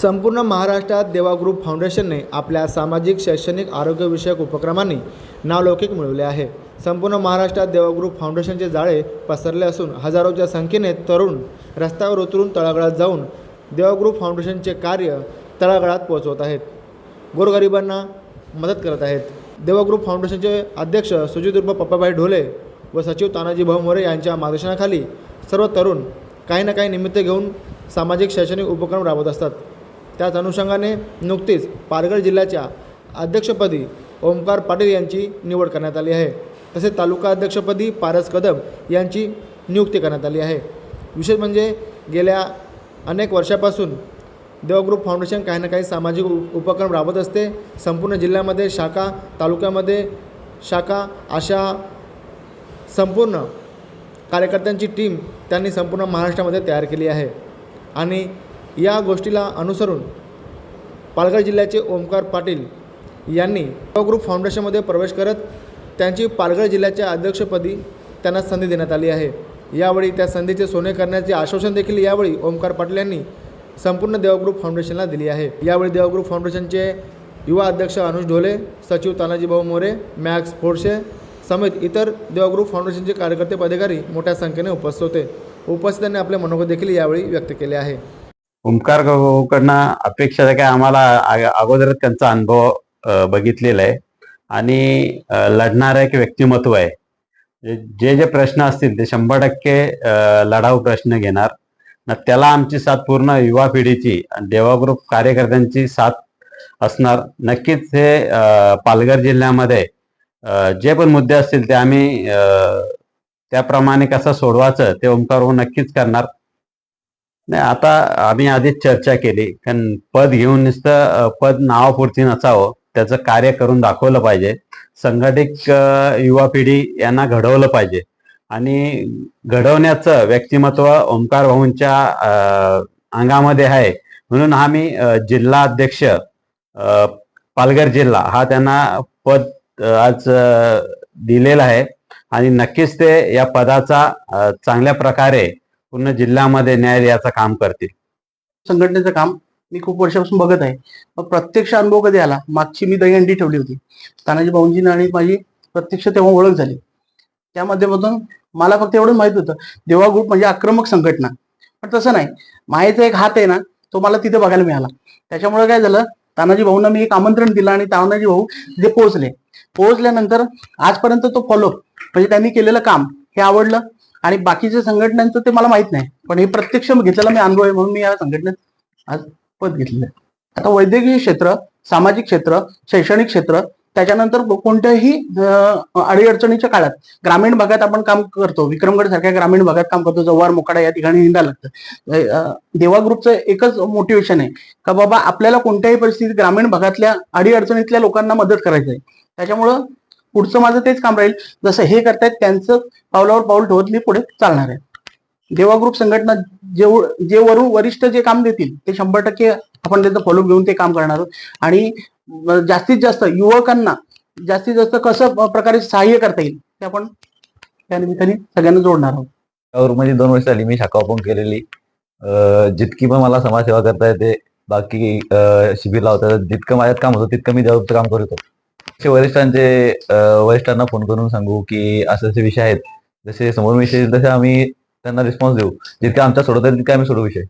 संपूर्ण महाराष्ट्रात देवाग्रुप फाउंडेशनने आपल्या सामाजिक शैक्षणिक आरोग्यविषयक उपक्रमांनी नावलौकिक मिळवले आहे. संपूर्ण महाराष्ट्रात देवाग्रुप फाउंडेशनचे जाळे पसरले असून हजारोच्या संख्येने तरुण रस्त्यावर उतरून तळागाळात जाऊन देवाग्रुप फाउंडेशनचे कार्य तळागाळात पोहोचवत आहेत. गोरगरिबांना मदत करत आहेत. देवाग्रुप फाउंडेशनचे अध्यक्ष सुजित पप्पाभाई ढोले व सचिव तानाजी भाऊ मोरे यांच्या मार्गदर्शनाखाली सर्व तरुण काही ना काही निमित्त घेऊन सामाजिक शैक्षणिक उपक्रम राबवत असतात. त्याच अनुषंगाने नुकतीच पालघर जिल्ह्याच्या अध्यक्षपदी ओमकार पाटील यांची निवड करण्यात आली आहे. तसेच तालुका अध्यक्षपदी पारस कदम यांची नियुक्ती करण्यात आली आहे. विशेष म्हणजे गेल्या अनेक वर्षापासून देवग्रुप फाउंडेशन काही ना काही सामाजिक उपक्रम राबवत असते. संपूर्ण जिल्ह्यामध्ये शाखा तालुक्यामध्ये शाखा अशा संपूर्ण कार्यकर्त्यांची टीम त्यांनी संपूर्ण महाराष्ट्रामध्ये तयार केली आहे. आणि या गोष्टीला अनुसरून पालघर जिल्ह्याचे ओमकार पाटील यांनी ग्रुप फाउंडेशनमध्ये प्रवेश करत त्यांची पालघर जिल्ह्याच्या अध्यक्षपदी त्यांना संधी देण्यात आली आहे. यावेळी त्या संधीचे सोने करण्याचे आश्वासन देखील यावेळी ओमकार पाटील यांनी संपूर्ण देवग्रुप फाउंडेशनला दिली आहे. यावेळी देवग्रुप फाउंडेशनचे युवा अध्यक्ष अनुज ढोले सचिव तानाजीभाऊ मोरे मॅक्स फोडशे समेत इतर देवग्रुप फाउंडेशनचे कार्यकर्ते पदाधिकारी मोठ्या संख्येने उपस्थित होते. उपस्थितांनी आपले मनोगत देखील यावेळी व्यक्त केले आहे. ओंकार कडनं अपेक्षा काय आम्हाला अगोदरच त्यांचा अनुभव बघितलेला आहे. आणि लढणारं एक व्यक्तिमत्व आहे. जे- जे प्रश्न असतील ते शंभर टक्के लढाऊ प्रश्न घेणार. त्याला आमची साथ पूर्ण युवा पिढीची आणि देवा ग्रुप कार्यकर्त्यांची साथ असणार. नक्कीच हे पालघर जिल्ह्यामध्ये जे पण मुद्दे असतील ते आम्ही त्याप्रमाणे कसं सोडवायचं ते ओंकार नक्कीच करणार. नाही आता आम्ही आधीच चर्चा केली कारण पद घेऊन नुसतं पद नावापुरती नसावं त्याचं कार्य करून दाखवलं पाहिजे. संघटित युवा पिढी यांना घडवलं पाहिजे. आणि घडवण्याचं व्यक्तिमत्व ओंकार भाऊंच्या अंगामध्ये आहे. म्हणून आम्ही जिल्हा अध्यक्ष पालघर जिल्हा हा त्यांना पद आज दिलेला आहे. आणि नक्कीच ते या पदाचा चांगल्या प्रकारे पूर्ण जिल्ह्यामध्ये न्याय काम करतील. संघटनेचं काम मी खूप वर्षापासून बघत आहे. मग प्रत्यक्ष अनुभव कधी आला? मागची मी दहीहंडी ठेवली होती. तानाजी भाऊंजीने आणि माझी प्रत्यक्ष तेव्हा ओळख झाली. त्या माध्यमातून मला फक्त एवढं माहीत होतं देवा ग्रुप म्हणजे आक्रमक संघटना. पण तसं नाही. मायेचा एक हात आहे ना तो मला तिथे बघायला मिळाला. त्याच्यामुळे काय झालं? तानाजी भाऊंना मी एक आमंत्रण दिलं आणि तानाजी भाऊ जे पोहोचले. पोहोचल्यानंतर आजपर्यंत तो फॉलोअप म्हणजे त्यांनी केलेलं काम हे आवडलं? आणि बाकीच्या संघटनांचं ते मला माहीत नाही. पण हे प्रत्यक्ष घेतलेला मी अनुभव आहे म्हणून मी या संघटनेत आज पद घेतलेलं आहे. आता वैद्यकीय क्षेत्र सामाजिक क्षेत्र शैक्षणिक क्षेत्र त्याच्यानंतर कोणत्याही अडीअडचणीच्या काळात ग्रामीण भागात आपण काम करतो. विक्रमगड सारख्या ग्रामीण भागात काम करतो. जव्हार मोकाडा या ठिकाणी निंदा लागतं. देवा ग्रुपचं एकच मोटिवेशन आहे का बाबा आपल्याला कोणत्याही परिस्थितीत ग्रामीण भागातल्या अडीअडचणीतल्या लोकांना मदत करायची आहे. त्याच्यामुळं पुढचं माझं तेच काम राहील. जसं हे करतायत त्यांचं पावलावर पाऊल ठेवत मी पुढे चालणार आहे देवा ग्रुप संघटना जेव जे वरून वरिष्ठ जे काम देतील ते शंभर टक्के आपण त्याचं फॉलो घेऊन ते काम करणार आहोत. आणि जास्तीत जास्त युवकांना जास्तीत जास्त कसं प्रकारे सहाय्य करता येईल ते आपण त्या निमित्ताने सगळ्यांना जोडणार आहोत. त्यावर म्हणजे दोन वर्ष झाली मी शाखा ओपन केलेली. जितकी पण मला समाजसेवा करता येते बाकी शिबिर लावता जितकं माझ्यात काम होतं तितकं मी देवाचं काम करतो वरिष्ठांचे वरिष्ठांना फोन करून सांगू की असे असे विषय आहेत. जसे समोर विषय येतील तसे आम्ही त्यांना रिस्पॉन्स देऊ. जितके आमच्या सोडवता येईल तितके आम्ही सोडू विषय.